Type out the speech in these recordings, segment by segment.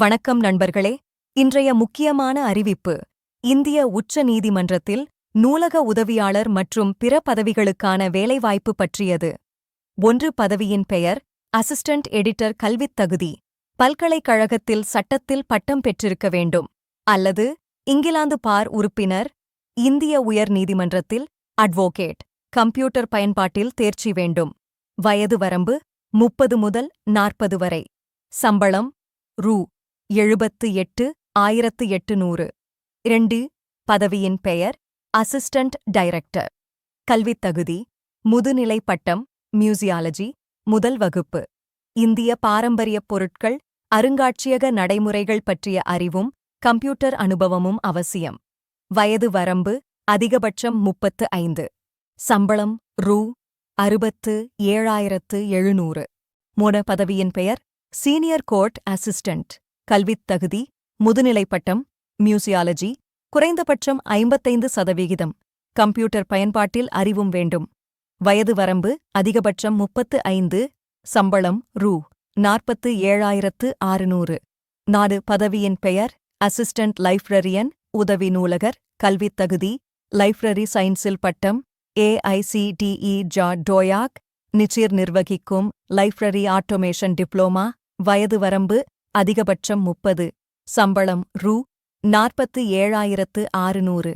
வணக்கம் நண்பர்களே. இன்றைய முக்கியமான அறிவிப்பு. இந்திய உச்ச நீதிமன்றத்தில் நூலக உதவியாளர் மற்றும் பிற பதவிகளுக்கான வேலைவாய்ப்பு பற்றியது. ஒன்று பதவியின் பெயர் அசிஸ்டன்ட் எடிட்டர் கல்வித் தகுதி. பல்கலைக்கழகத்தில் சட்டத்தில் பட்டம் பெற்றிருக்க வேண்டும். அல்லது இங்கிலாந்து பார் உறுப்பினர் இந்திய உயர் நீதிமன்றத்தில் அட்வோகேட் கம்ப்யூட்டர் பயன்பாட்டில் தேர்ச்சி வேண்டும். வயது வரம்பு முப்பது முதல் நாற்பது வரை. சம்பளம் ரூ. எழுபத்து எட்டு ஆயிரத்து எட்டுநூறு. இரண்டு பதவியின் பெயர் அசிஸ்டன்ட் டைரக்டர். கல்வித் தகுதி முதுநிலை பட்டம் மியூசியாலஜி முதல் வகுப்பு. இந்திய பாரம்பரியப் பொருட்கள் அருங்காட்சியக நடைமுறைகள் பற்றிய அறிவும் கம்ப்யூட்டர் அனுபவமும் அவசியம். வயது வரம்பு அதிகபட்சம் முப்பத்து ஐந்து. சம்பளம் ரூ. அறுபத்து ஏழாயிரத்து எழுநூறு. மூட பதவியின் பெயர் சீனியர் கோர்ட் அசிஸ்டன்ட். கல்வித் தகுதி முதுநிலை பட்டம் மியூசியாலஜி குறைந்தபட்சம் ஐம்பத்தைந்து சதவிகிதம் கம்ப்யூட்டர் பயன்பாட்டில் அறிவும் வேண்டும். வயது வரம்பு அதிகபட்சம் முப்பத்து ஐந்து சம்பளம் ரூ. நாற்பத்து ஏழாயிரத்து ஆறுநூறு நாடு பதவியின் பெயர் அசிஸ்டன்ட் லைப்ரரியன் உதவி நூலகர் கல்வித் தகுதி லைப்ரரி சயின்ஸில் பட்டம் ஏஐசிடிஇ ஜா டோயாக் நிச்சிர் நிர்வகிக்கும் லைப்ரரி ஆட்டோமேஷன் டிப்ளோமா வயது வரம்பு அதிகபட்சம் முப்பது சம்பளம் ரூ. நாற்பத்து ஏழாயிரத்து ஆறுநூறு.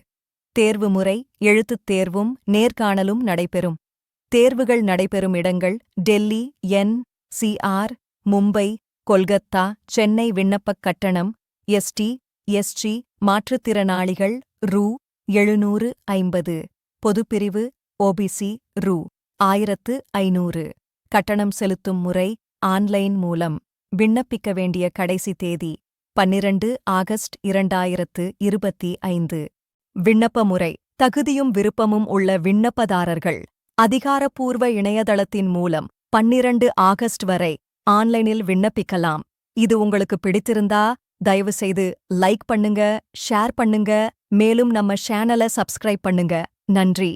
தேர்வு முறை எழுத்துத் தேர்வும் நேர்காணலும் நடைபெறும். தேர்வுகள் நடைபெறும் இடங்கள் டெல்லி என் சிஆர் மும்பை கொல்கத்தா சென்னை விண்ணப்பக் கட்டணம் எஸ்டி எஸ்டி மாற்றுத்திறனாளிகள் ரூ. எழுநூறு ஐம்பது. பொதுப்பிரிவு ஓபிசி ரூ. ஆயிரத்து ஐநூறு. கட்டணம் செலுத்தும் முறை ஆன்லைன் மூலம். விண்ணப்பிக்க வேண்டிய கடைசி தேதி பன்னிரண்டு ஆகஸ்ட் இரண்டாயிரத்து இருபத்தி ஐந்து. விண்ணப்ப முறை தகுதியும் விருப்பமும் உள்ள விண்ணப்பதாரர்கள். அதிகாரப்பூர்வ இணையதளத்தின் மூலம் பன்னிரண்டு ஆகஸ்ட் வரை ஆன்லைனில் விண்ணப்பிக்கலாம். இது உங்களுக்கு பிடித்திருந்தா தயவுசெய்து லைக் பண்ணுங்க ஷேர் பண்ணுங்க மேலும் நம்ம சேனலை சப்ஸ்கிரைப் பண்ணுங்க. நன்றி.